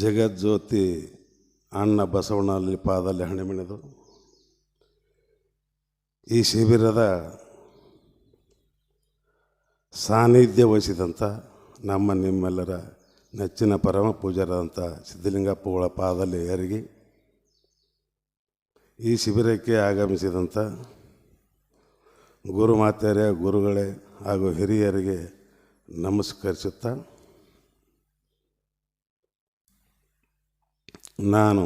ಜಗಜ್ಯೋತಿ ಅಣ್ಣ ಬಸವಣ್ಣಲ್ಲಿ ಪಾದಲ್ಲಿ ಹಣೆಮಿಣೆದು. ಈ ಶಿಬಿರದ ಸಾನ್ನಿಧ್ಯ ವಹಿಸಿದಂಥ ನಮ್ಮ ನಿಮ್ಮೆಲ್ಲರ ನೆಚ್ಚಿನ ಪರಮ ಪೂಜಾರಾದಂಥ ಸಿದ್ಧಲಿಂಗಪ್ಪಗಳ ಪಾದಲ್ಲಿ ಎರಗಿ, ಈ ಶಿಬಿರಕ್ಕೆ ಆಗಮಿಸಿದಂಥ ಗುರುಮಾತೆಯರೇ, ಗುರುಗಳೇ ಹಾಗೂ ಹಿರಿಯರಿಗೆ ನಮಸ್ಕರಿಸುತ್ತಾ ನಾನು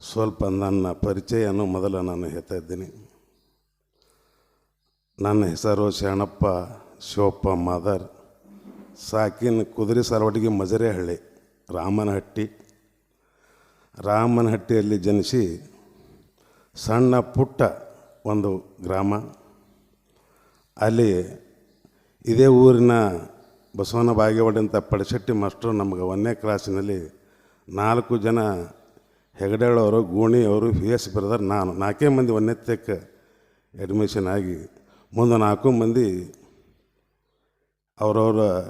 ಸ್ವಲ್ಪ ನನ್ನ ಪರಿಚಯವನ್ನು ಮೊದಲು ನಾನು ಹೇಳ್ತಾ ಇದ್ದೀನಿ. ನನ್ನ ಹೆಸರು ಶರಣಪ್ಪ ಶಿವಪ್ಪ ಮಾದರ್. ಸಾಕಿನ ಕುದುರೆ ಸಾರವಟಿಗೆ ಮಜರೇಹಳ್ಳಿ, ರಾಮನಹಟ್ಟಿ. ರಾಮನಹಟ್ಟಿಯಲ್ಲಿ ಜನಿಸಿ ಸಣ್ಣ ಪುಟ್ಟ ಒಂದು ಗ್ರಾಮ. ಅಲ್ಲಿ ಇದೇ ಊರಿನ ಬಸವನ ಬಾಗೇವಾಡಿ ಅಂತ ಪಡಶೆಟ್ಟಿ ಮಾಸ್ಟ್ರು ನಮಗೆ ಒಂದನೇ ಕ್ಲಾಸಿನಲ್ಲಿ ನಾಲ್ಕು ಜನ ಹೆಗಡೆಯವರು ಗೋಣಿಯವರು ಪಿ ಎಸ್ ಬ್ರದರ್ ನಾನು. ನಾಲ್ಕೇ ಮಂದಿ ಒನ್ನೆತ್ತಕ್ಕೆ ಅಡ್ಮಿಷನ್ ಆಗಿ, ಮುಂದೆ ನಾಲ್ಕು ಮಂದಿ ಅವರವರ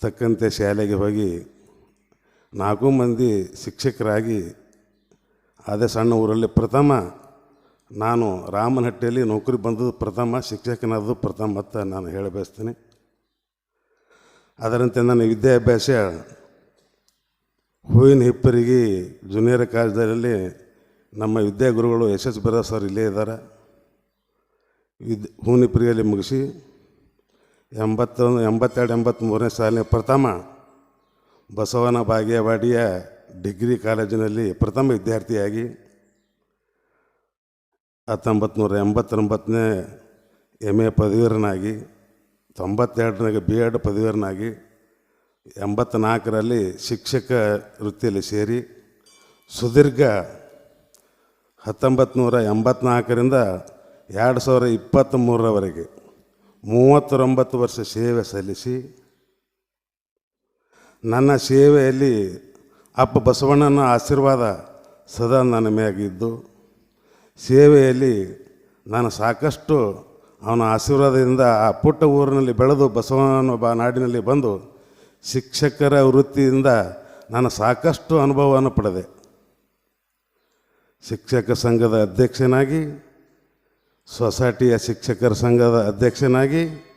ತಕ್ಕಂತೆ ಶಾಲೆಗೆ ಹೋಗಿ, ನಾಲ್ಕು ಮಂದಿ ಶಿಕ್ಷಕರಾಗಿ, ಅದೇ ಸಣ್ಣ ಊರಲ್ಲಿ ಪ್ರಥಮ, ನಾನು ರಾಮನಹಟ್ಟಿಯಲ್ಲಿ ನೌಕರಿ ಬಂದದ್ದು ಪ್ರಥಮ, ಶಿಕ್ಷಕನಾದದ್ದು ಪ್ರಥಮ ಅಂತ ನಾನು ಹೇಳಬಯಸ್ತೇನೆ. ಅದರಂತೆ ನನ್ನ ವಿದ್ಯಾಭ್ಯಾಸ ಹೂವಿನ ಹಿಪ್ಪರಿಗೆ ಜೂನಿಯರ್ ಕಾಲೇಜಲ್ಲಿ ನಮ್ಮ ವಿದ್ಯಾಗುರುಗಳು ಎಸ್ ಎಸ್ ಬಿರಾ ಸರ್ ಇಲ್ಲೇ ಇದ್ದಾರೆ. ವಿದ್, ಹೂವಿನ ಹಿಪ್ಪರಿಗೆಯಲ್ಲಿ ಮುಗಿಸಿ ಎಂಬತ್ತೊಂದು, ಎಂಬತ್ತೆರಡು ಎಂಬತ್ತ್ಮೂರನೇ ಸಾಲಿನ ಪ್ರಥಮ ಬಸವನ ಬಾಗೇವಾಡಿಯ ಡಿಗ್ರಿ ಕಾಲೇಜಿನಲ್ಲಿ ಪ್ರಥಮ ವಿದ್ಯಾರ್ಥಿಯಾಗಿ ಹತ್ತೊಂಬತ್ತು ನೂರ ಎಂಬತ್ತೊಂಬತ್ತನೇ ಎಂ ಎ ಪದವೀರನಾಗಿ ತೊಂಬತ್ತೆರಡನಾಗ ಬಿ ಎಡ್ ಪದವೀಧರನಾಗಿ ಎಂಬತ್ತ್ನಾಲ್ಕರಲ್ಲಿ ಶಿಕ್ಷಕ ವೃತ್ತಿಯಲ್ಲಿ ಸೇರಿ ಸುದೀರ್ಘ ಹತ್ತೊಂಬತ್ತು ನೂರ ಎಂಬತ್ನಾಲ್ಕರಿಂದ ಎರಡು ಸಾವಿರ ಇಪ್ಪತ್ತ್ಮೂರರವರೆಗೆ ಮೂವತ್ತೊಂಬತ್ತು ವರ್ಷ ಸೇವೆ ಸಲ್ಲಿಸಿ ನನ್ನ ಸೇವೆಯಲ್ಲಿ ಅಪ್ಪ ಬಸವಣ್ಣನ ಆಶೀರ್ವಾದ ಸದಾ ನನ್ನ ಮೇಗಿದ್ದು ಸೇವೆಯಲ್ಲಿ ನಾನು ಸಾಕಷ್ಟು ಅವನ ಆಶೀರ್ವಾದದಿಂದ ಆ ಪುಟ್ಟ ಊರಿನಲ್ಲಿ ಬೆಳೆದು ಬಸವಣ್ಣನ ಬಾ ನಾಡಿನಲ್ಲಿ ಬಂದು ಶಿಕ್ಷಕರ ವೃತ್ತಿಯಿಂದ ನಾನು ಸಾಕಷ್ಟು ಅನುಭವವನ್ನು ಪಡೆದೆ. ಶಿಕ್ಷಕ ಸಂಘದ ಅಧ್ಯಕ್ಷನಾಗಿ ಸೊಸೈಟಿಯ ಶಿಕ್ಷಕರ ಸಂಘದ ಅಧ್ಯಕ್ಷನಾಗಿ,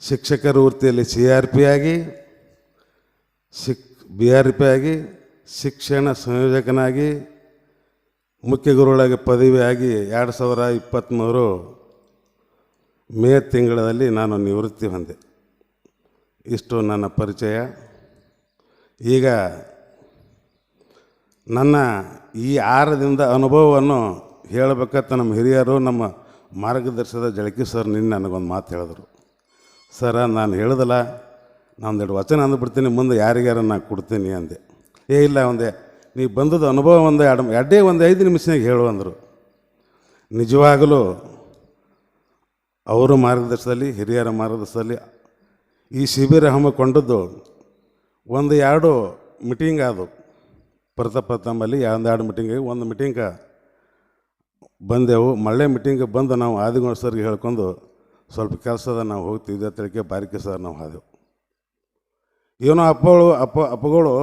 ಶಿಕ್ಷಕರ ವೃತ್ತಿಯಲ್ಲಿ ಸಿ ಆರ್ ಪಿ ಆಗಿ, ಶಿಕ್, ಬಿ ಆರ್ ಪಿ ಆಗಿ, ಶಿಕ್ಷಣ ಸಂಯೋಜಕನಾಗಿ, ಮುಖ್ಯ ಗುರುಗಳಾಗಿ ಪದವಿಯಾಗಿ ಎರಡು ಸಾವಿರ ಇಪ್ಪತ್ತ್ಮೂರು ಮೇ ತಿಂಗಳಲ್ಲಿ ನಾನು ನಿವೃತ್ತಿ ಹೊಂದೆ. ಇಷ್ಟು ನನ್ನ ಪರಿಚಯ. ಈಗ ನನ್ನ ಈ ಆರದಿಂದ ಅನುಭವವನ್ನು ಹೇಳಬೇಕಂತ ನಮ್ಮ ಹಿರಿಯರು, ನಮ್ಮ ಮಾರ್ಗದರ್ಶದ ಜಳಕಿ ಸರ್ ನಿನ್ನೆ ನನಗೊಂದು ಮಾತು ಹೇಳಿದ್ರು. ಸರ, ನಾನು ಹೇಳ್ದಲ್ಲ ನಾನೊಂದೆರಡು ವಚನ ಅಂದ್ಬಿಡ್ತೀನಿ, ಮುಂದೆ ಯಾರಿಗಾರ ನಾನು ಕೊಡ್ತೀನಿ ಅಂದೆ. ಏ, ಇಲ್ಲ ಒಂದೇ ನೀವು ಬಂದದ್ದು ಅನುಭವ ಒಂದು ಎರಡು ಎರಡೇ ಒಂದು ಐದು ನಿಮಿಷನಾಗ ಹೇಳು ಅಂದರು. ನಿಜವಾಗಲೂ ಅವರ ಮಾರ್ಗದರ್ಶನದಲ್ಲಿ, ಹಿರಿಯರ ಮಾರ್ಗದರ್ಶನದಲ್ಲಿ ಈ ಶಿಬಿರ ಹಮ್ಮಿಕೊಂಡದ್ದು ಒಂದು ಎರಡು ಮೀಟಿಂಗ್ ಆದವು. ಪ್ರತಾಪ ಪ್ರಥಮಲ್ಲಿ ಎರಡು ಮೀಟಿಂಗ್ ಒಂದು ಮೀಟಿಂಗ ಬಂದೆವು. ಮಳೆ ಮೀಟಿಂಗ್ ಬಂದು ನಾವು ಆದಿಗೊಂಡು ಸರ್ಗೆ ಹೇಳ್ಕೊಂಡು ಸ್ವಲ್ಪ ಕೆಲಸದ ನಾವು ಹೋಗ್ತಿದ್ದೆ ತಳಿಕೆ ಬಾರಿಕೆ ಸರ್ ನಾವು ಹಾದೆವು ಏನೋ ಅಪ್ಪಗಳು ಅಪ್ಪ, ಅಪ್ಪಗಳು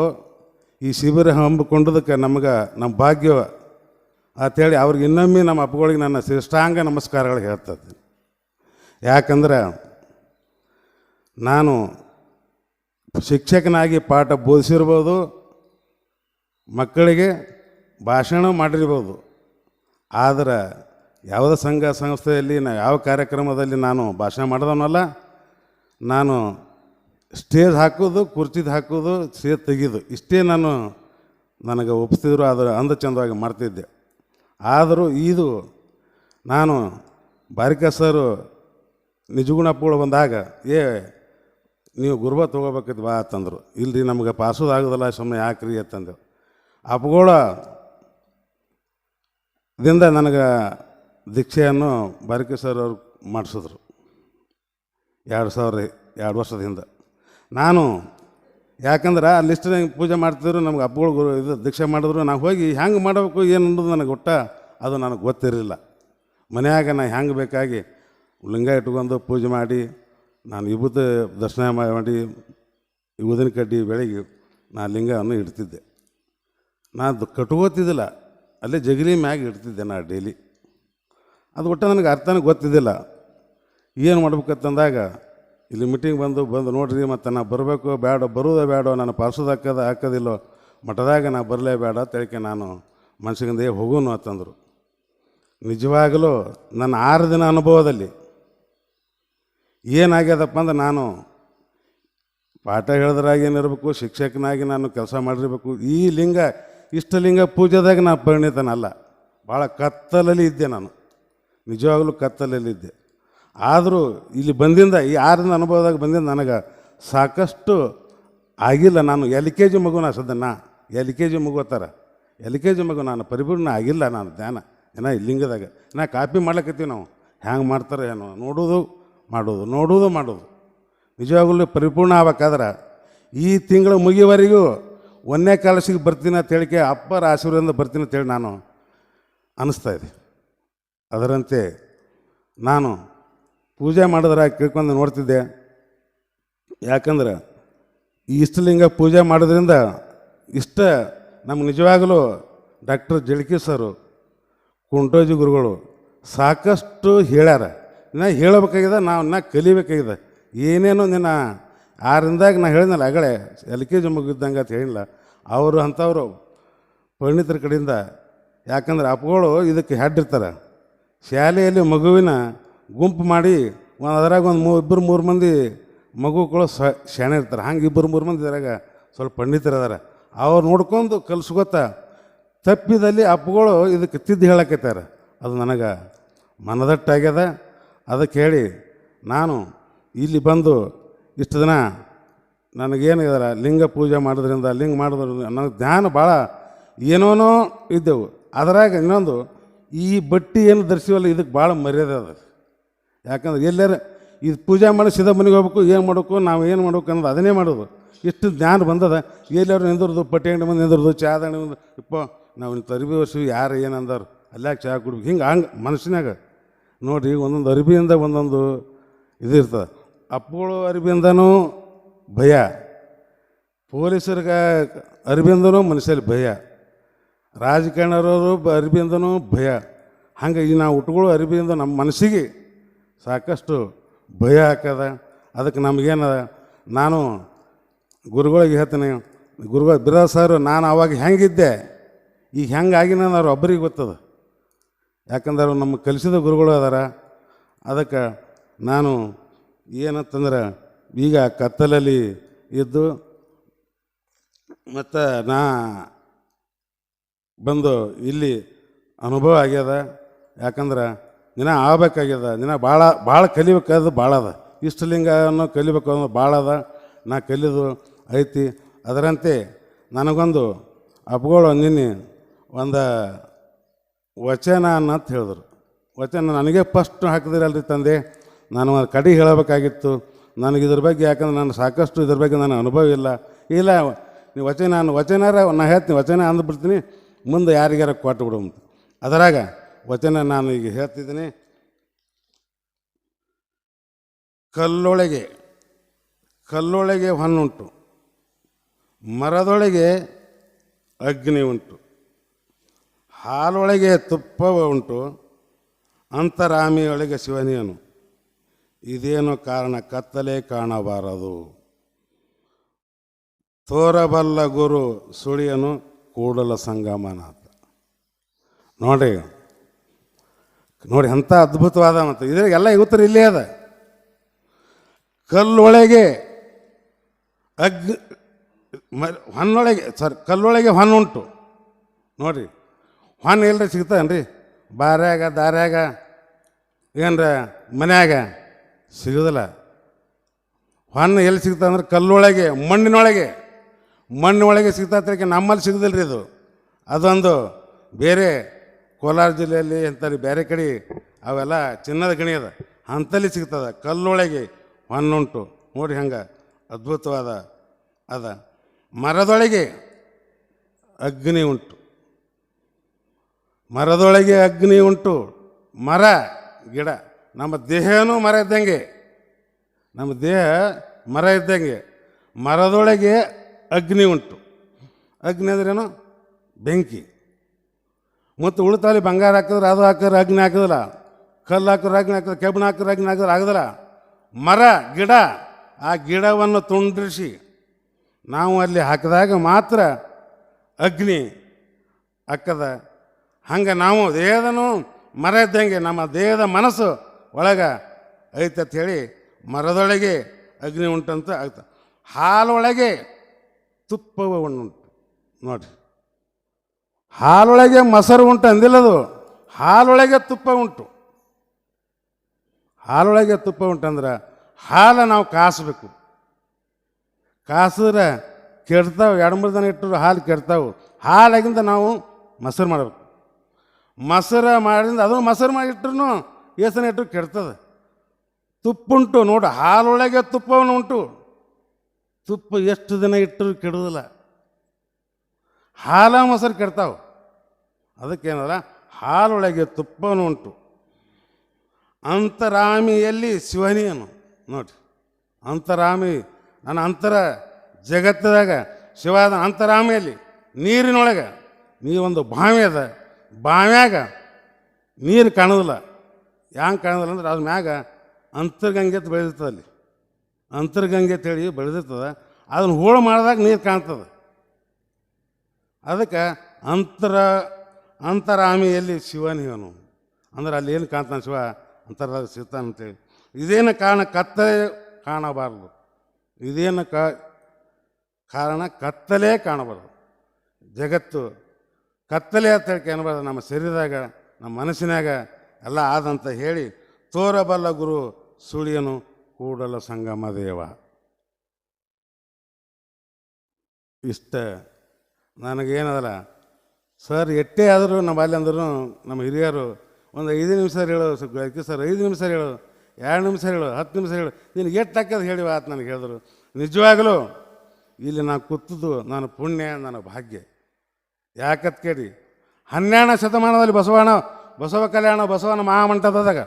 ಈ ಶಿಬಿರ ಹಮ್ಮಿಕೊಂಡದಕ್ಕೆ ನಮಗೆ ನಮ್ಮ ಭಾಗ್ಯ ಅಂತೇಳಿ ಅವ್ರಿಗೆ ಇನ್ನೊಮ್ಮೆ ನಮ್ಮ ಅಪ್ಪಗಳಿಗೆ ನನ್ನ ಶ್ರೇಷ್ಠಾಂಗ ನಮಸ್ಕಾರಗಳು ಹೇಳ್ತದೆ. ಯಾಕಂದ್ರೆ ನಾನು ಶಿಕ್ಷಕನಾಗಿ ಪಾಠ ಬೋಧಿಸಿರ್ಬೋದು, ಮಕ್ಕಳಿಗೆ ಭಾಷಣ ಮಾಡಿರ್ಬೋದು. ಆದರೆ ಯಾವುದೇ ಸಂಘ ಸಂಸ್ಥೆಯಲ್ಲಿ ನಾ ಯಾವ ಕಾರ್ಯಕ್ರಮದಲ್ಲಿ ನಾನು ಭಾಷಣ ಮಾಡಿದವನಲ್ಲ, ನಾನು ಸ್ಟೇಜ್ ಹಾಕೋದು ಕುರ್ಚಿದು ಹಾಕೋದು ಸ್ಟೇಜ್ ತೆಗೆಯೋದು ಇಷ್ಟೇ ನಾನು ನನಗೆ ಒಪ್ಪಿಸಿದ್ರು ಅದರ ಅಂದ ಚಂದವಾಗಿ ಮಾಡ್ತಿದ್ದೆ. ಆದರೂ ಇದು ನಾನು ಬಾರಿಕಾ ಸರ್ ನಿಜಗುಣಪ್ಪಗಳು ಬಂದಾಗ, ಏ ನೀವು ಗುರುಬ ತೊಗೋಬೇಕಿತ್ತು ಬಾ ಅಂತಂದರು. ರೀ ನಮಗೆ ಪಾಸೋದು ಆಗೋದಲ್ಲ ಸುಮ್ಮನೆ ಯಾಕ್ರಿ ಅಂತಂದು ದಿಂದ ನನಗೆ ದೀಕ್ಷೆಯನ್ನು ಬಾರಿಕೆ ಸರ್ ಅವರು ಮಾಡಿಸಿದ್ರು. ಎರಡು ಸಾವಿರ, ಎರಡು ವರ್ಷದ ಹಿಂದೆ ನಾನು ಯಾಕಂದ್ರೆ ಆ ಲಿಸ್ಟ್ನಾಗ ಪೂಜೆ ಮಾಡ್ತಿದ್ರು, ನಮ್ಗೆ ಹಬ್ಬಗಳು ಗುರು ಇದು ದೀಕ್ಷೆ ಮಾಡಿದ್ರು. ನಾವು ಹೋಗಿ ಹೆಂಗೆ ಮಾಡಬೇಕು, ಏನು ಅನ್ನೋದು ನನಗೆ ಗೊತ್ತ ಅದು ನನಗೆ ಗೊತ್ತಿರಲಿಲ್ಲ. ಮನೆಯಾಗ ನಾನು ಹೆಂಗೆ ಬೇಕಾಗಿ ಲಿಂಗ ಇಟ್ಕೊಂಡು ಪೂಜೆ ಮಾಡಿ ನಾನು ವಿಭೂತ ದರ್ಶನ ಮಾಡಿ ಊದಿನ ಕಡ್ಡಿ ಬೆಳಗ್ಗೆ ನಾ ಲಿಂಗವನ್ನು ಇಡ್ತಿದ್ದೆ. ನಾನು ಕಟ್ಕೋತಿದ್ದಿಲ್ಲ ಅಲ್ಲೇ ಜಗಲಿ ಮ್ಯಾಗ ಇಡ್ತಿದ್ದೆ ನಾ ಡೈಲಿ. ಅದು ಒಟ್ಟು ನನಗೆ ಅರ್ಥನೇ ಗೊತ್ತಿದ್ದಿಲ್ಲ. ಏನು ಮಾಡ್ಬೇಕಂತಂದಾಗ, ಇಲ್ಲಿ ಮೀಟಿಂಗ್ ಬಂದು ಬಂದು ನೋಡ್ರಿ, ಮತ್ತು ನಾನು ಬರಬೇಕು ಬೇಡ ಬರೋದೇ ಬೇಡ ನಾನು ಪಾರ್ಸೋದು ಹಾಕೋದು, ಹಾಕೋದಿಲ್ಲೋ, ಮಠದಾಗ ನಾ ಬರಲೇ ಬೇಡ ಹೇಳಿಕೆ ನಾನು ಮನ್ಸಿಗಿಂದ ಹೋಗೋನು ಅಂತಂದರು. ನಿಜವಾಗಲೂ ನನ್ನ ಆರು ದಿನ ಅನುಭವದಲ್ಲಿ ಏನಾಗ್ಯದಪ್ಪ ಅಂದ್ರೆ ನಾನು ಪಾಠ ಹೇಳಿದ್ರಾಗ ಏನಿರಬೇಕು ಶಿಕ್ಷಕನಾಗಿ ನಾನು ಕೆಲಸ ಮಾಡಿರ್ಬೇಕು, ಈ ಲಿಂಗ, ಇಷ್ಟ ಲಿಂಗ ಪೂಜೆದಾಗ ನಾನು ಪರಿಣಿತನಲ್ಲ. ಭಾಳ ಕತ್ತಲಲ್ಲಿ ಇದ್ದೆ ನಾನು. ನಿಜವಾಗಲೂ ಕತ್ತಲಲ್ಲಿ ಇದ್ದೆ. ಆದರೂ ಇಲ್ಲಿ ಬಂದಿಂದ, ಈ ಆರಿಂದ ಅನುಭವದಾಗ ಬಂದಿಂದ ನನಗೆ ಸಾಕಷ್ಟು ಆಗಿಲ್ಲ. ನಾನು ಎಲ್ ಕೆ ಜಿ ಮಗುನ ಸದ್ಯನ ಎಲ್ ಕೆ ಜಿ ಮಗು ಥರ ಎಲ್ ಕೆ ಜಿ ಮಗು ನಾನು ಪರಿಪೂರ್ಣ ಆಗಿಲ್ಲ ನಾನು ಧ್ಯಾನ. ಏನೋ ಲಿಂಗದಾಗ. ನಾ ಕಾಪಿ ಮಾಡ್ಲಕತ್ತೀವಿ ನಾವು. ಹ್ಯಾಂಗೆ ಮಾಡ್ತಾರೆ ಏನೋ ನೋಡೋದು ಮಾಡೋದು ನೋಡೋದು ಮಾಡೋದು. ನಿಜವಾಗಲೂ ಪರಿಪೂರ್ಣ ಆಗ್ಬೇಕಾದ್ರೆ ಈ ತಿಂಗಳು ಮುಗಿಯವರೆಗೂ ಒಂದನೇ ಕಾಲಸಿಗೆ ಬರ್ತೀನಿ ಅಂತ ಹೇಳಿಕೆ ಅಪ್ಪರ ಆಶೀರ್ವಾದದಿಂದ ಬರ್ತೀನಿ ಅಂತೇಳಿ ನಾನು ಅನ್ನಿಸ್ತಾ ಇದೆ. ಅದರಂತೆ ನಾನು ಪೂಜೆ ಮಾಡಿದ್ರೆ ಕೇಳ್ಕೊಂಡು ನೋಡ್ತಿದ್ದೆ. ಯಾಕಂದ್ರೆ ಈ ಇಷ್ಟಲಿಂಗ ಪೂಜೆ ಮಾಡೋದ್ರಿಂದ ಇಷ್ಟ ನಮ್ಗೆ ನಿಜವಾಗಲೂ ಡಾಕ್ಟರ್ ಜಳಕಿ ಸರು, ಕುಂಟೋಜಿ ಗುರುಗಳು ಸಾಕಷ್ಟು ಹೇಳ್ಯಾರ. ಇನ್ನ ಹೇಳಬೇಕಾಗಿದೆ ನಾವು ನಾ ಕಲಿಬೇಕಾಗಿದೆ. ಏನೇನೋ ನಿನ್ನ ಆರಿಂದಾಗ ನಾ ಹೇಳಿದ್ನಲ್ಲ, ಅಗಳೇ, ಎಲ್ ಕೆ ಜಿ ಮುಗಿದ್ದಂಗೆ ಅಂತ ಹೇಳಿಲ್ಲ ಅವರು ಅಂಥವ್ರು ಪರಿಣಿತರ ಕಡೆಯಿಂದ, ಯಾಕಂದ್ರೆ ಅಪ್ಪಗಳು ಇದಕ್ಕೆ ಹೆಡ್ ಇರ್ತಾರೆ. ಶಾಲೆಯಲ್ಲಿ ಮಗುವಿನ ಗುಂಪು ಮಾಡಿ, ಒಂದು ಅದರಾಗ ಒಂದು ಮೂ ಇಬ್ಬರು ಮೂರು ಮಂದಿ ಮಗುಗಳು ಸ, ಶಾಣೆ ಇರ್ತಾರೆ. ಹಂಗೆ ಇಬ್ಬರು ಮೂರು ಮಂದಿ ಇದ್ರಾಗ ಸ್ವಲ್ಪ ಪಂಡಿತರ ಅದಾರ ಅವ್ರು ನೋಡ್ಕೊಂಡು ಕಲ್ಸ್ಕೊತ ತಪ್ಪಿದಲ್ಲಿ ಅಪ್ಪಗಳು ಇದಕ್ಕೆ ತಿದ್ದು ಹೇಳಕತ್ತಾರ ಅದು ನನಗೆ ಮನದಟ್ಟಾಗ್ಯದ. ಅದಕ್ಕೆ ಹೇಳಿ, ನಾನು ಇಲ್ಲಿ ಬಂದು ಇಷ್ಟು ದಿನ ನನಗೇನಿದಾರ ಲಿಂಗ ಪೂಜೆ ಮಾಡೋದ್ರಿಂದ, ಲಿಂಗ ಮಾಡೋದ್ರಿಂದ ನನಗೆ ಧ್ಯಾನ ಭಾಳ ಏನೋನೋ ಇದ್ದೆವು. ಅದರಾಗ ಇನ್ನೊಂದು, ಈ ಬಟ್ಟಿ ಏನು ಧರಿಸಿವಲ್ಲ, ಇದಕ್ಕೆ ಭಾಳ ಮರ್ಯಾದೆ ಅದ. ಯಾಕಂದ್ರೆ ಎಲ್ಲರ ಇದು ಪೂಜೆ ಮಾಡಿ ಸಿದ್ಧ ಮನೆಗೆ ಹೋಗ್ಬೇಕು, ಏನು ಮಾಡಬೇಕು, ನಾವು ಏನು ಮಾಡ್ಬೇಕು ಅನ್ನೋದು ಅದನ್ನೇ ಮಾಡೋದು. ಇಷ್ಟು ಜ್ಞಾನ ಬಂದದ. ಎಲ್ಲರೂ ನಿಂದಿರ್ದು ಪಟ್ಟಿ ಅಂಗಡಿ ಮುಂದೆ ನಿಂದಿರ್ದು ಚಾ ಮುಂದೆ, ಇಪ್ಪ, ನಾವು ವರ್ಷ ಯಾರು ಏನು ಅಂದಾರು ಅಲ್ಲಾಗ ಚಹಾ ಕುಡ್ಬೇಕು. ಹಿಂಗೆ ಹಂಗೆ ಮನಸ್ಸಿನಾಗ ನೋಡಿರಿ ಒಂದೊಂದು ಅರಿಬಿಯಿಂದ ಒಂದೊಂದು ಇದು ಇರ್ತದೆ. ಅಪ್ಪಗಳು ಅರಿಬಿಂದನೂ ಭಯ. ಪೊಲೀಸರಿಗೆ ಅರಿಬಿಯಿಂದನೂ ಮನುಷ್ಯಲ್ಲಿ ಭಯ. ರಾಜಕಾರಣರವರು ಅರಿಬಿಯಿಂದನೂ ಭಯ. ಹಂಗೆ ಈ ನಾವು ಉಟ್ಕೊಳ್ಳೋ ಅರಿಬಿಯಿಂದ ನಮ್ಮ ಮನಸ್ಸಿಗೆ ಸಾಕಷ್ಟು ಭಯ ಹಾಕದ ಅದಕ್ಕೆ ನಮಗೇನದ, ನಾನು ಗುರುಗಳಿಗೆ ಹೇಳ್ತೀನಿ, ಗುರುಗಳು ಬಿರಾ ಸರ್ ನಾನು ಅವಾಗ ಹೆಂಗಿದ್ದೆ, ಈಗ ಹೆಂಗಾಗಿನ ನಾನು ಅವ್ರು ಒಬ್ಬರಿಗೆ ಗೊತ್ತದ. ಯಾಕಂದ್ರೆ ನಮ್ಮ ಕಲಿಸಿದ ಗುರುಗಳು ಅದಾರ. ಅದಕ್ಕೆ ನಾನು ಏನಂತಂದ್ರೆ ಈಗ ಕತ್ತಲಲ್ಲಿ ಇದ್ದು ಮತ್ತು ನಾ ಬಂದು ಇಲ್ಲಿ ಅನುಭವ ಆಗ್ಯದ. ಯಾಕಂದ್ರೆ ದಿನ ಆಗಬೇಕಾಗ್ಯದ. ದಿನ ಭಾಳ ಭಾಳ ಕಲಿಬೇಕಾದ ಭಾಳ ಅದ. ಇಷ್ಟಲಿಂಗವನ್ನು ಕಲಿಬೇಕು ಅನ್ನೋದು ಭಾಳ ಅದ. ನಾ ಕಲಿದು ಐತಿ. ಅದರಂತೆ ನನಗೊಂದು ಹಬ್ಬಗಳು ನಿನ್ನೆ ಒಂದು ವಚನ ಅಂತ ಹೇಳಿದ್ರು. ವಚನ ನನಗೆ ಫಸ್ಟ್ ಹಾಕಿದಿರಲ್ರಿ ತಂದೆ. ನಾನು ಕಡೆ ಹೇಳಬೇಕಾಗಿತ್ತು. ನನಗೆ ಇದ್ರ ಬಗ್ಗೆ ಯಾಕಂದ್ರೆ ನಾನು ಸಾಕಷ್ಟು ಇದ್ರ ಬಗ್ಗೆ ನನ್ನ ಅನುಭವ ಇಲ್ಲ. ಇಲ್ಲ ನೀವು ವಚನ ನಾನು ವಚನಾರ, ನಾ ಹೇಳ್ತೀನಿ ವಚನ ಅಂದ್ಬಿಡ್ತೀನಿ ಮುಂದೆ ಯಾರಿಗಾರ ಕೊಟ್ಟು ಬಿಡು ಅಂತ. ಅದರಾಗ ವಚನ ನಾನು ಈಗ ಹೇಳ್ತಿದ್ದೀನಿ. ಕಲ್ಲೊಳಗೆ ಕಲ್ಲೊಳಗೆ ಹೊನ್ನುಂಟು. ಮರದೊಳಗೆ ಅಗ್ನಿ ಉಂಟು. ಹಾಲೊಳಗೆ ತುಪ್ಪ ಉಂಟು, ಅಂತರಾಮಿಯೊಳಗೆ ಶಿವನಿಯನು. ಇದೇನು ಕಾರಣ? ಕತ್ತಲೆ ಕಾಣಬಾರದು. ತೋರಬಲ್ಲ ಗುರು ಸುಳಿಯನು ಕೂಡಲ ಸಂಗಮನಾಥ. ನೋಡ್ರಿ ನೋಡಿ ಎಂಥ ಅದ್ಭುತವಾದ ಮತ್ತು ಇದ್ರಾಗೆಲ್ಲ ಉತ್ತರ ಇಲ್ಲೇ ಅದ. ಕಲ್ಲೊಳಗೆ ಅಗ್ನಿ ಹೊನ್ನೊಳಗೆ ಸರ್ ಕಲ್ಲೊಳಗೆ ಹೊನ್ನುಂಟು. ನೋಡಿರಿ ಹೊನ್ನ ಸಿಗ್ತದೇನು ರೀ ಬಾರ್ಯಾಗ, ದಾರ್ಯಾಗ, ಏನರ ಮನ್ಯಾಗ ಸಿಗೋದಿಲ್ಲ. ಹೊನ್ನ ಎಲ್ಲಿ ಸಿಗ್ತದೆ ಅಂದ್ರೆ ಕಲ್ಲೊಳಗೆ, ಮಣ್ಣಿನೊಳಗೆ. ಮಣ್ಣಿನೊಳಗೆ ಸಿಗ್ತೈತೆ ನಮ್ಮಲ್ಲಿ ಸಿಗೋದಿಲ್ಲ ರೀ ಇದು. ಅದೊಂದು ಬೇರೆ ಕೋಲಾರ ಜಿಲ್ಲೆಯಲ್ಲಿ ಅಂತಾರೆ ಬೇರೆ ಕಡೆ ಅವೆಲ್ಲ ಚಿನ್ನದ ಗಣಿ ಅದ. ಅಂಥಲ್ಲಿ ಸಿಗ್ತದೆ. ಕಲ್ಲೊಳಗೆ ಹೊನ್ನುಂಟು. ನೋಡಿ ಹೆಂಗೆ ಅದ್ಭುತವಾದ ಅದ. ಮರದೊಳಗೆ ಅಗ್ನಿ ಉಂಟು. ಮರದೊಳಗೆ ಅಗ್ನಿ ಉಂಟು. ಮರ, ಗಿಡ. ನಮ್ಮ ದೇಹನೂ ಮರ ಇದ್ದಂಗೆ. ನಮ್ಮ ದೇಹ ಮರ ಇದ್ದಂಗೆ. ಮರದೊಳಗೆ ಅಗ್ನಿ ಉಂಟು. ಅಗ್ನಿ ಅಂದ್ರೇನು? ಬೆಂಕಿ. ಮತ್ತು ಉಳಿತಾಲಿ ಬಂಗಾರ ಹಾಕಿದ್ರೆ ಅದು ಹಾಕಿದ್ರೆ ಅಗ್ನಿ ಹಾಕಿದ್ರ ಕಲ್ಲು ಹಾಕಿದ್ರೆ ಅಗ್ನಿ ಹಾಕಿದ್ರೆ ಕೆಬ್ಬಣ ಹಾಕಿದ್ರೆ ಅಗ್ನಿ ಹಾಕಿದ್ರೆ ಆಗದಲ್ಲ. ಮರ, ಗಿಡ, ಆ ಗಿಡವನ್ನು ತುಂಡ್ರಿಸಿ ನಾವು ಅಲ್ಲಿ ಹಾಕಿದಾಗ ಮಾತ್ರ ಅಗ್ನಿ ಅಕ್ಕದ ಹಂಗೆ ನಾವು ದೇಹದನು ಮರ ಇದ್ದಂಗೆ ನಮ್ಮ ದೇಹದ ಮನಸ್ಸು ಒಳಗೆ ಐತೆ ಅಂತ ಹೇಳಿ ಮರದೊಳಗೆ ಅಗ್ನಿ ಉಂಟಂತ ಆಗ್ತದೆ ಹಾಲೊಳಗೆ ತುಪ್ಪವ ಉಂಟು. ನೋಡಿರಿ. ಹಾಲೊಳಗೆ ಮೊಸರು ಉಂಟು ಅಂದಿಲ್ಲದು. ಹಾಲೊಳಗೆ ತುಪ್ಪ ಉಂಟು. ಹಾಲೊಳಗೆ ತುಪ್ಪ ಉಂಟಂದ್ರೆ ಹಾಲು ನಾವು ಕಾಸಬೇಕು. ಕಾಸಿದ್ರೆ ಕೆಡ್ತಾವೆ. ಎರಡು ಮೂರು ದಿನ ಇಟ್ಟರು ಹಾಲು ಕೆಡ್ತಾವೆ. ಹಾಲಾಗಿಂದ ನಾವು ಮೊಸರು ಮಾಡಬೇಕು. ಮೊಸರು ಮಾಡಿಂದ ಅದು ಮೊಸರು ಮಾಡಿ ಇಟ್ಟರು ಏಸನ ಇಟ್ಟರು ಕೆಡ್ತದೆ. ತುಪ್ಪುಂಟು ನೋಡು, ಹಾಲೊಳಗೆ ತುಪ್ಪವನ್ನು ಉಂಟು. ತುಪ್ಪ ಎಷ್ಟು ದಿನ ಇಟ್ಟರು ಕೆಡುವುದಿಲ್ಲ ಹಾಲ ಮೊಸರು ಕೆಡ್ತಾವೆ. ಅದಕ್ಕೇನಲ್ಲ, ಹಾಲೊಳಗೆ ತುಪ್ಪನೂ ಉಂಟು. ಅಂತರಾಮಿಯಲ್ಲಿ ಶಿವನಿಯನು ನೋಡಿ ಅಂತರಾಮಿ, ನನ್ನ ಅಂತರ ಜಗತ್ತದಾಗ ಶಿವಾದ ಅಂತರಾಮಿಯಲ್ಲಿ, ನೀರಿನೊಳಗೆ ನೀವೊಂದು ಭಾವಿ ಅದ. ಬಾವ್ಯಾಗ ನೀರು ಕಾಣೋದಿಲ್ಲ. ಹ್ಯಾಂಗೆ ಕಾಣೋದಿಲ್ಲ ಅಂದ್ರೆ ಅದ್ರ ಮ್ಯಾಗ ಅಂತರ್ಗಂಗೆ ಅಂತ ಬೆಳೆದಿರ್ತದೆ ಅಲ್ಲಿ. ಅಂತರ್ಗಂಗೆ ಅಂತೇಳಿ ಬೆಳೆದಿರ್ತದೆ. ಅದನ್ನು ಹೋಳು ಮಾಡಿದಾಗ ನೀರು ಕಾಣ್ತದೆ. ಅದಕ್ಕೆ ಅಂತರ, ಅಂತರಾಮಿಯಲ್ಲಿ ಶಿವನಿವನು ಅಂದ್ರೆ ಅಲ್ಲಿ ಏನು ಕಾಣ್ತಾನೆ ಶಿವ? ಅಂತರದಾಗ ಸಿಗ್ತಾನೆ ಅಂತೇಳಿ ಇದೇನು ಕಾರಣ? ಕತ್ತಲೆ ಕಾಣಬಾರದು. ಇದೇನು ಕಾರಣ? ಕತ್ತಲೇ ಕಾಣಬಾರ್ದು. ಜಗತ್ತು ಕತ್ತಲೆ ಅಂತ ಹೇಳಿ ಕಾಣಬಾರ್ದು ನಮ್ಮ ಶರೀರದಾಗ, ನಮ್ಮ ಮನಸ್ಸಿನಾಗ ಎಲ್ಲ ಆದಂತ ಹೇಳಿ ತೋರಬಲ್ಲ ಗುರು ಸುಳಿಯನು ಕೂಡಲ ಸಂಗಮ ದೇವ. ಇಷ್ಟ ನನಗೇನದಲ್ಲ, ಸರ್ ಎಟ್ಟೇ ಆದರೂ ನಮ್ಮ ಅಲ್ಲಿ ಅಂದ್ರೂ ನಮ್ಮ ಹಿರಿಯರು ಒಂದು ಐದು ನಿಮಿಷ ಹೇಳು ಅದಕ್ಕೆ ಸರ್ ಐದು ನಿಮಿಷ ಹೇಳು, ಎರಡು ನಿಮಿಷ ಹೇಳು, ಹತ್ತು ನಿಮಿಷ ಹೇಳು, ನಿನಗೆ ಎಷ್ಟು ಹಾಕ್ಯದ ಹೇಳಿವ ಆತ ನನಗೆ ಹೇಳಿದ್ರು. ನಿಜವಾಗಲೂ ಇಲ್ಲಿ ನಾನು ಕೂತದ್ದು ನನ್ನ ಪುಣ್ಯ, ನನ್ನ ಭಾಗ್ಯ. ಯಾಕತ್ ಕೇಳಿ? ಹನ್ನೆರಡನೇ ಶತಮಾನದಲ್ಲಿ ಬಸವಣ್ಣ, ಬಸವ ಕಲ್ಯಾಣ, ಬಸವನ ಮಹಾಮಂಟಪದಾಗ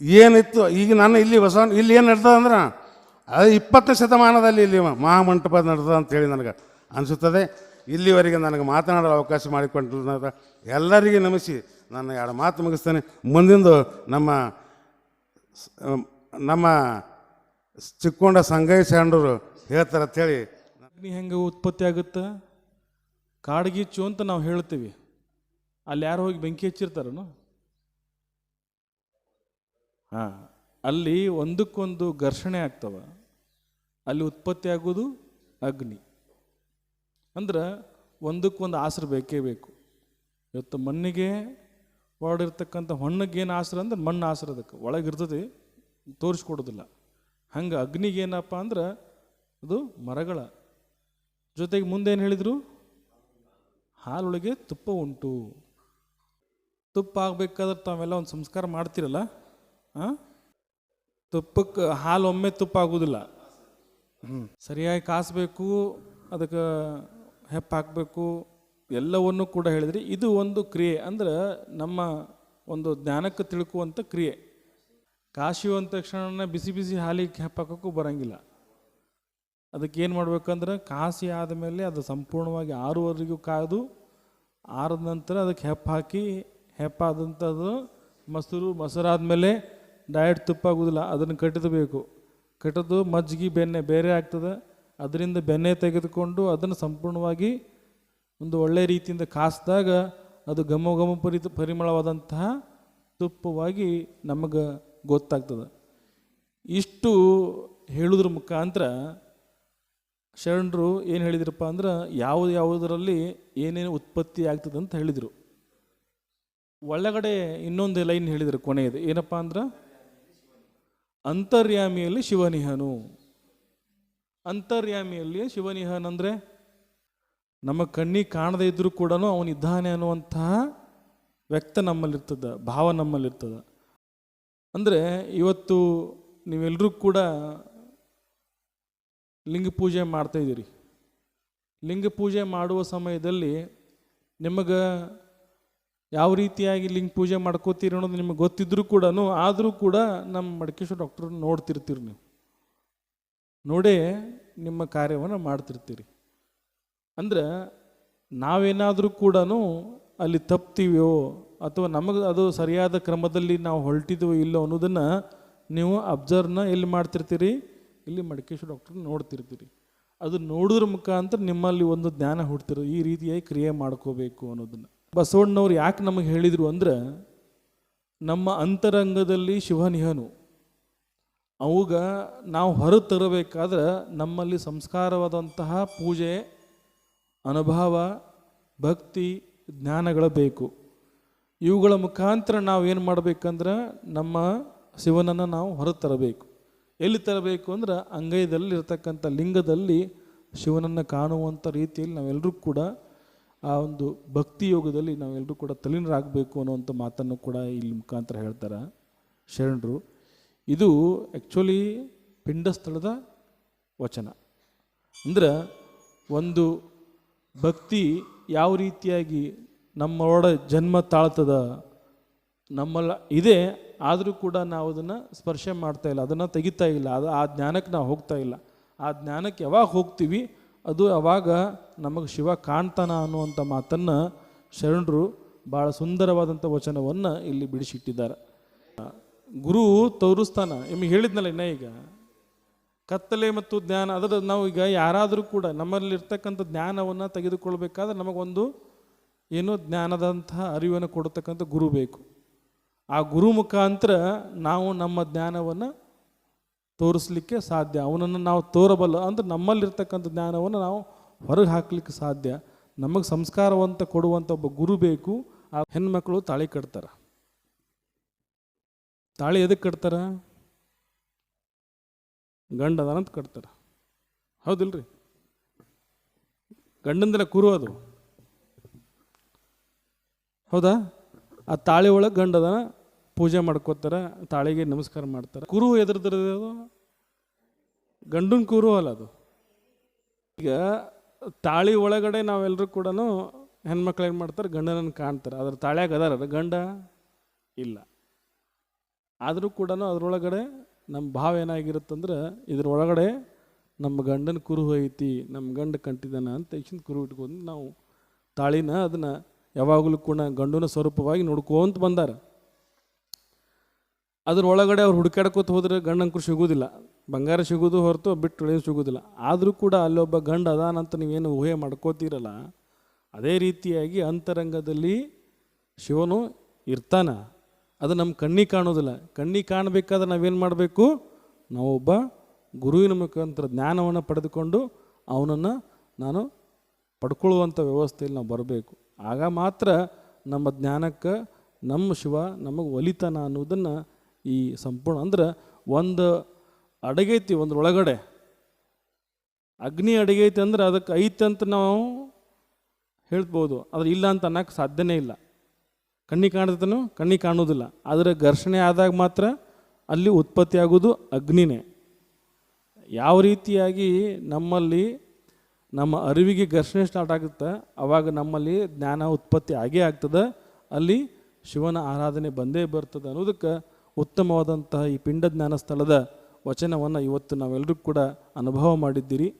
ಏನಿತ್ತು? ಈಗ ನಾನು ಇಲ್ಲಿ ಬಸವನ ಇಲ್ಲಿ ಏನು ನಡ್ತದೆ ಅಂದ್ರೆ, ಅದು ಇಪ್ಪತ್ತನೇ ಶತಮಾನದಲ್ಲಿ ಇಲ್ಲಿ ಮಹಾಮಂಟಪ ನಡೆದ ಅಂತೇಳಿ ನನಗೆ ಅನಿಸುತ್ತದೆ. ಇಲ್ಲಿವರೆಗೆ ನನಗೆ ಮಾತನಾಡಲು ಅವಕಾಶ ಮಾಡಿಕೊಂಡು ಎಲ್ಲರಿಗೆ ನಮಿಸಿ ನಾನು ಎರಡು ಮಾತು ಮುಗಿಸ್ತೇನೆ. ಮುಂದಿಂದು ನಮ್ಮ ನಮ್ಮ ಚಿಕ್ಕೊಂಡ ಸಂಗಯ್ಯ ಶಾಂಡರು ಹೇಳ್ತಾರೆ ಅಂತೇಳಿ ಅಗ್ನಿ ಹೆಂಗೆ ಉತ್ಪತ್ತಿ ಆಗುತ್ತೆ? ಕಾಡ್ಗಿಚ್ಚು ಅಂತ ನಾವು ಹೇಳ್ತೀವಿ. ಅಲ್ಲಿ ಯಾರು ಹೋಗಿ ಬೆಂಕಿ ಹಚ್ಚಿರ್ತಾರನು? ಹಾಂ, ಅಲ್ಲಿ ಒಂದಕ್ಕೊಂದು ಘರ್ಷಣೆ ಆಗ್ತವ. ಅಲ್ಲಿ ಉತ್ಪತ್ತಿ ಆಗೋದು ಅಗ್ನಿ. ಅಂದ್ರೆ ಒಂದಕ್ಕೊಂದು ಆಸರು ಬೇಕೇ ಬೇಕು. ಇವತ್ತು ಮಣ್ಣಿಗೆ ಹೊರಡಿರ್ತಕ್ಕಂಥ ಹೊಣ್ಣಗೇನು ಆಸರ ಅಂದ್ರೆ ಮಣ್ಣು ಆಸರ ಅದಕ್ಕೆ. ಒಳಗಿರ್ತದೆ ತೋರಿಸ್ಕೊಡೋದಿಲ್ಲ. ಹಂಗೆ ಅಗ್ನಿಗೆ ಏನಪ್ಪ ಅಂದ್ರೆ ಅದು ಮರಗಳ. ಜೊತೆಗೆ ಮುಂದೇನು ಹೇಳಿದರು? ಹಾಲೊಳಗೆ ತುಪ್ಪ ಉಂಟು. ತುಪ್ಪ ಆಗ್ಬೇಕಾದ್ರೆ ತಾವೆಲ್ಲ ಒಂದು ಸಂಸ್ಕಾರ ಮಾಡ್ತಿರಲ್ಲ? ಹಾಂ ತುಪ್ಪಕ್ಕೆ ಹಾಲು ಒಮ್ಮೆ ತುಪ್ಪ ಆಗೋದಿಲ್ಲ. ಹ್ಞೂ ಸರಿಯಾಗಿ ಕಾಸಬೇಕು, ಅದಕ್ಕೆ ಹೆಪ್ಪ ಹಾಕಬೇಕು, ಎಲ್ಲವನ್ನು ಕೂಡ ಹೇಳಿದ್ರಿ ಇದು ಒಂದು ಕ್ರಿಯೆ. ಅಂದ್ರೆ ನಮ್ಮ ಒಂದು ಜ್ಞಾನಕ್ಕೆ ತಿಳ್ಕುವಂಥ ಕ್ರಿಯೆ. ಕಾಶಿವು ಅಂದ ತಕ್ಷಣ ಬಿಸಿ ಬಿಸಿ ಹಾಲಿಗೆ ಹೆಪ್ಪ ಹಾಕೋಕ್ಕೂ ಬರೋಂಗಿಲ್ಲ. ಅದಕ್ಕೆ ಏನು ಮಾಡಬೇಕಂದ್ರೆ ಕಾಸಿ ಆದಮೇಲೆ ಅದು ಸಂಪೂರ್ಣವಾಗಿ ಆರುವರೆಗೂ ಕಾದು ಆರದ ನಂತರ ಅದಕ್ಕೆ ಹೆಪ್ಪ ಹಾಕಿ ಹೆಪ್ಪಾದಂಥದ್ದು ಮೊಸರು ಮೊಸರಾದಮೇಲೆ ಡಯಟ್ ತುಪ್ಪ ಆಗೋದಿಲ್ಲ ಅದನ್ನು ಕಟ್ಟಿದಬೇಕು. ಕಟ್ಟದು ಮಜ್ಜಿಗೆ, ಬೆಣ್ಣೆ ಬೇರೆ ಆಗ್ತದೆ. ಅದರಿಂದ ಬೆಣ್ಣೆ ತೆಗೆದುಕೊಂಡು ಅದನ್ನು ಸಂಪೂರ್ಣವಾಗಿ ಒಂದು ಒಳ್ಳೆಯ ರೀತಿಯಿಂದ ಕಾಸಿದಾಗ ಅದು ಘಮ ಘಮ ಪರಿ, ಪರಿಮಳವಾದಂತಹ ತುಪ್ಪವಾಗಿ ನಮಗೆ ಗೊತ್ತಾಗ್ತದೆ. ಇಷ್ಟು ಹೇಳುದ್ರ ಮುಖಾಂತರ ಶರಣರು ಏನು ಹೇಳಿದ್ರಪ್ಪ ಅಂದ್ರೆ, ಯಾವುದು ಯಾವುದರಲ್ಲಿ ಏನೇನು ಉತ್ಪತ್ತಿ ಆಗ್ತದೆ ಅಂತ ಹೇಳಿದರು. ಒಳಗಡೆ ಇನ್ನೊಂದು ಲೈನ್ ಹೇಳಿದರು ಕೊನೆಯದು, ಏನಪ್ಪ ಅಂದ್ರೆ, ಅಂತರ್ಯಾಮಿಯಲ್ಲಿ ಶಿವನಿಹನು. ಅಂತರ್ಯಾಮಿಯಲ್ಲಿ ಶಿವನಿಹನ್ ಅಂದರೆ, ನಮ್ಮ ಕಣ್ಣಿಗೆ ಕಾಣದೇ ಇದ್ದರೂ ಕೂಡ ಅವನಿದ್ದಾನೆ ಅನ್ನುವಂತಹ ವ್ಯಕ್ತ ನಮ್ಮಲ್ಲಿರ್ತದ, ಭಾವ ನಮ್ಮಲ್ಲಿರ್ತದೆ. ಅಂದರೆ ಇವತ್ತು ನೀವೆಲ್ಲರೂ ಕೂಡ ಲಿಂಗ ಪೂಜೆ ಮಾಡ್ತಾ ಇದ್ದೀರಿ. ಲಿಂಗ ಪೂಜೆ ಮಾಡುವ ಸಮಯದಲ್ಲಿ ನಿಮಗೆ ಯಾವ ರೀತಿಯಾಗಿ ಲಿಂಗ ಪೂಜೆ ಮಾಡ್ಕೋತೀರಿ ಅನ್ನೋದು ನಿಮಗೆ ಗೊತ್ತಿದ್ರೂ ಕೂಡ ಆದರೂ ಕೂಡ ನಮ್ಮ ಮಡಕೇಶ್ವರ ಡಾಕ್ಟರ್ ನೋಡ್ತಿರ್ತೀರಿ ನೀವು. ನೋಡೇ ನಿಮ್ಮ ಕಾರ್ಯವನ್ನು ಮಾಡ್ತಿರ್ತೀರಿ. ಅಂದ್ರೆ ನಾವೇನಾದರೂ ಕೂಡ ಅಲ್ಲಿ ತಪ್ತೀವೋ ಅಥವಾ ನಮಗೆ ಅದು ಸರಿಯಾದ ಕ್ರಮದಲ್ಲಿ ನಾವು ಹೊರಟಿದ್ವೋ ಇಲ್ಲೋ ಅನ್ನೋದನ್ನು ನೀವು ಅಬ್ಸರ್ವ್ನ ಎಲ್ಲಿ ಮಾಡ್ತಿರ್ತೀರಿ? ಇಲ್ಲಿ ಮಡಿಕೇಶ್ವರ ಡಾಕ್ಟರ್ ನೋಡ್ತಿರ್ತೀರಿ. ಅದು ನೋಡೋದ್ರ ಮುಖಾಂತರ ನಿಮ್ಮಲ್ಲಿ ಒಂದು ಜ್ಞಾನ ಹುಡ್ತಿರೋ ಈ ರೀತಿಯಾಗಿ ಕ್ರಿಯೆ ಮಾಡ್ಕೋಬೇಕು ಅನ್ನೋದನ್ನು. ಬಸವಣ್ಣವ್ರು ಯಾಕೆ ನಮಗೆ ಹೇಳಿದರು ಅಂದ್ರೆ, ನಮ್ಮ ಅಂತರಂಗದಲ್ಲಿ ಶಿವನಿಹನು. ಅವಾಗ ನಾವು ಹೊರ ತರಬೇಕಾದ್ರೆ ನಮ್ಮಲ್ಲಿ ಸಂಸ್ಕಾರವಾದಂತಹ ಪೂಜೆ, ಅನುಭವ, ಭಕ್ತಿ, ಜ್ಞಾನಗಳು ಬೇಕು. ಇವುಗಳ ಮುಖಾಂತರ ನಾವು ಏನು ಮಾಡಬೇಕಂದ್ರೆ, ನಮ್ಮ ಶಿವನನ್ನು ನಾವು ಹೊರ ತರಬೇಕು ಎಲ್ಲಿ ತರಬೇಕು ಅಂದ್ರೆ ಅಂಗೈದಲ್ಲಿ ಇರತಕ್ಕಂಥ ಲಿಂಗದಲ್ಲಿ ಶಿವನನ್ನು ಕಾಣುವಂಥ ರೀತಿಯಲ್ಲಿ ನಾವೆಲ್ಲರೂ ಕೂಡ ಆ ಒಂದು ಭಕ್ತಿ ಯೋಗದಲ್ಲಿ ನಾವೆಲ್ಲರೂ ಕೂಡ ತಲೀನರಾಗಬೇಕು ಅನ್ನುವಂಥ ಮಾತನ್ನು ಕೂಡ ಇಲ್ಲಿ ಮುಖಾಂತರ ಹೇಳ್ತಾರೆ ಶರಣರು. ಇದು ಆ್ಯಕ್ಚುಲಿ ಪಿಂಡ ಸ್ಥಳದ ವಚನ. ಅಂದ್ರೆ ಒಂದು ಭಕ್ತಿ ಯಾವ ರೀತಿಯಾಗಿ ನಮ್ಮೊಳ ಜನ್ಮ ತಾಳ್ತದ ನಮ್ಮಲ್ಲ, ಇದೆ, ಆದರೂ ಕೂಡ ನಾವು ಅದನ್ನು ಸ್ಪರ್ಶ ಮಾಡ್ತಾ ಇಲ್ಲ, ಅದನ್ನು ತೆಗಿತಾ ಇಲ್ಲ, ಅದು ಆ ಜ್ಞಾನಕ್ಕೆ ನಾವು ಹೋಗ್ತಾ ಇಲ್ಲ. ಆ ಜ್ಞಾನಕ್ಕೆ ಯಾವಾಗ ಹೋಗ್ತೀವಿ? ಅದು ಯಾವಾಗ ನಮಗೆ ಶಿವ ಕಾಣ್ತಾನ ಅನ್ನುವಂಥ ಮಾತನ್ನು ಶರಣರು ಭಾಳ ಸುಂದರವಾದಂಥ ವಚನವನ್ನು ಇಲ್ಲಿ ಬಿಡಿಸಿಟ್ಟಿದ್ದಾರೆ. ಗುರು ತೋರಿಸ್ತಾನ, ನಿಮಗೆ ಹೇಳಿದ್ನಲ್ಲ ಇನ್ನ ಈಗ? ಕತ್ತಲೆ ಮತ್ತು ಜ್ಞಾನ, ಅದರ ನಾವು ಈಗ ಯಾರಾದರೂ ಕೂಡ ನಮ್ಮಲ್ಲಿರ್ತಕ್ಕಂಥ ಜ್ಞಾನವನ್ನು ತೆಗೆದುಕೊಳ್ಬೇಕಾದ್ರೆ ನಮಗೊಂದು ಏನೋ ಜ್ಞಾನದಂತಹ ಅರಿವನ್ನು ಕೊಡತಕ್ಕಂಥ ಗುರು ಬೇಕು. ಆ ಗುರು ಮುಖಾಂತರ ನಾವು ನಮ್ಮ ಜ್ಞಾನವನ್ನು ತೋರಿಸ್ಲಿಕ್ಕೆ ಸಾಧ್ಯ. ಅವನನ್ನು ನಾವು ತೋರಬಲ್ಲ ಅಂದರೆ ನಮ್ಮಲ್ಲಿರ್ತಕ್ಕಂಥ ಜ್ಞಾನವನ್ನು ನಾವು ಹೊರಗೆ ಹಾಕ್ಲಿಕ್ಕೆ ಸಾಧ್ಯ. ನಮಗೆ ಸಂಸ್ಕಾರವಂತ ಕೊಡುವಂಥ ಒಬ್ಬ ಗುರು ಬೇಕು. ಆ ಹೆಣ್ಮಕ್ಳು ತಾಳಿ ಕಟ್ತಾರೆ. ತಾಳಿ ಎದಕ್ಕೆ ಕಟ್ತಾರ? ಗಂಡ ಅದಾನಂತ ಕಟ್ತಾರ. ಹೌದಿಲ್ರಿ? ಗಂಡಂದ್ರೆ ಕುರು ಅದು. ಹೌದಾ? ಆ ತಾಳಿ ಒಳಗೆ ಗಂಡದನ ಪೂಜೆ ಮಾಡ್ಕೋತಾರೆ ತಾಳಿಗೆ ನಮಸ್ಕಾರ ಮಾಡ್ತಾರೆ. ಕುರು ಎದುರ್ದಿರೋದು ಗಂಡನ ಕುರು ಅಲ್ಲ ಅದು. ಈಗ ತಾಳಿ ಒಳಗಡೆ ನಾವೆಲ್ಲರೂ ಕೂಡ ಹೆಣ್ಮಕ್ಳು ಏನು ಮಾಡ್ತಾರೆ, ಗಂಡನನ್ನು ಕಾಣ್ತಾರೆ. ಅದ್ರ ತಾಳ್ಯಾಗ ಅದಾರ ಗಂಡ ಇಲ್ಲ. ಆದರೂ ಕೂಡ ಅದರೊಳಗಡೆ ನಮ್ಮ ಭಾವ ಏನಾಗಿರುತ್ತಂದ್ರೆ ಇದ್ರೊಳಗಡೆ ನಮ್ಮ ಗಂಡನ ಕುರು ಐತಿ ನಮ್ಮ ಗಂಡ ಕಂಟಿದನ ಅಂತ ತಕ್ಷಣ ಕುರು ಇಟ್ಕೊಂಡು ನಾವು ತಾಳಿನ ಅದನ್ನು ಯಾವಾಗಲೂ ಕೂಡ ಗಂಡನ ಸ್ವರೂಪವಾಗಿ ನೋಡ್ಕೊಂತ ಬಂದಾರ. ಅದ್ರ ಒಳಗಡೆ ಅವ್ರು ಹುಡುಕಾಡ್ಕೋತ ಹೋದ್ರೆ ಗಂಡಂಕರು ಕುರು ಸಿಗೋದಿಲ್ಲ. ಬಂಗಾರ ಸಿಗೋದು ಹೊರತು ಬಿಟ್ಟು ಉಳಿಯೋದು ಸಿಗೋದಿಲ್ಲ. ಆದರೂ ಕೂಡ ಅಲ್ಲೊಬ್ಬ ಗಂಡ ಅದಾನಂತ ನೀವೇನು ಊಹೆ ಮಾಡ್ಕೋತೀರಲ್ಲ? ಅದೇ ರೀತಿಯಾಗಿ ಅಂತರಂಗದಲ್ಲಿ ಶಿವನು ಇರ್ತಾನ. ಅದು ನಮ್ಮ ಕಣ್ಣಿಗೆ ಕಾಣೋದಿಲ್ಲ. ಕಣ್ಣಿಗೆ ಕಾಣಬೇಕಾದ್ರೆ ನಾವೇನು ಮಾಡಬೇಕು? ನಾವೊಬ್ಬ ಗುರುವಿನ ಮುಖಾಂತರ ಜ್ಞಾನವನ್ನು ಪಡೆದುಕೊಂಡು ಅವನನ್ನು ನಾನು ಪಡ್ಕೊಳ್ಳುವಂಥ ವ್ಯವಸ್ಥೆಯಲ್ಲಿ ನಾವು ಬರಬೇಕು. ಆಗ ಮಾತ್ರ ನಮ್ಮ ಜ್ಞಾನಕ್ಕೆ, ನಮ್ಮ ಶಿವ ನಮಗೆ ಒಲಿತಾನ ಅನ್ನೋದನ್ನು ಈ ಸಂಪೂರ್ಣ ಅಂದ್ರೆ ಒಂದು ಅಡಗೈತಿ, ಒಂದು ಒಳಗಡೆ. ಅಗ್ನಿ ಅಡಗೈತಿ ಅಂದ್ರೆ ಅದಕ್ಕೆ ಐತೆ ಅಂತ ನಾವು ಹೇಳ್ಬೋದು. ಆದ್ರೆ ಇಲ್ಲ ಅಂತ ಅನ್ನಕ್ಕೆ ಸಾಧ್ಯನೇ ಇಲ್ಲ. ಕಣ್ಣಿಗೆ ಕಾಣ್ತನೋ ಕಣ್ಣಿಗೆ ಕಾಣೋದಿಲ್ಲ ಆದರೆ ಘರ್ಷಣೆ ಆದಾಗ ಮಾತ್ರ ಅಲ್ಲಿ ಉತ್ಪತ್ತಿ ಆಗೋದು ಅಗ್ನಿನೇ. ಯಾವ ರೀತಿಯಾಗಿ ನಮ್ಮಲ್ಲಿ ನಮ್ಮ ಅರಿವಿಗೆ ಘರ್ಷಣೆ ಸ್ಟಾರ್ಟ್ ಆಗುತ್ತೆ, ಅವಾಗ ನಮ್ಮಲ್ಲಿ ಜ್ಞಾನ ಉತ್ಪತ್ತಿ ಆಗೇ ಆಗ್ತದೆ, ಅಲ್ಲಿ ಶಿವನ ಆರಾಧನೆ ಬಂದೇ ಬರ್ತದೆ ಅನ್ನೋದಕ್ಕೆ ಉತ್ತಮವಾದಂತಹ ಈ ಪಿಂಡ ಜ್ಞಾನ ಸ್ಥಳದ ವಚನವನ್ನು ಇವತ್ತು ನಾವೆಲ್ಲರೂ ಕೂಡ ಅನುಭವ ಮಾಡಿದ್ದೀರಿ.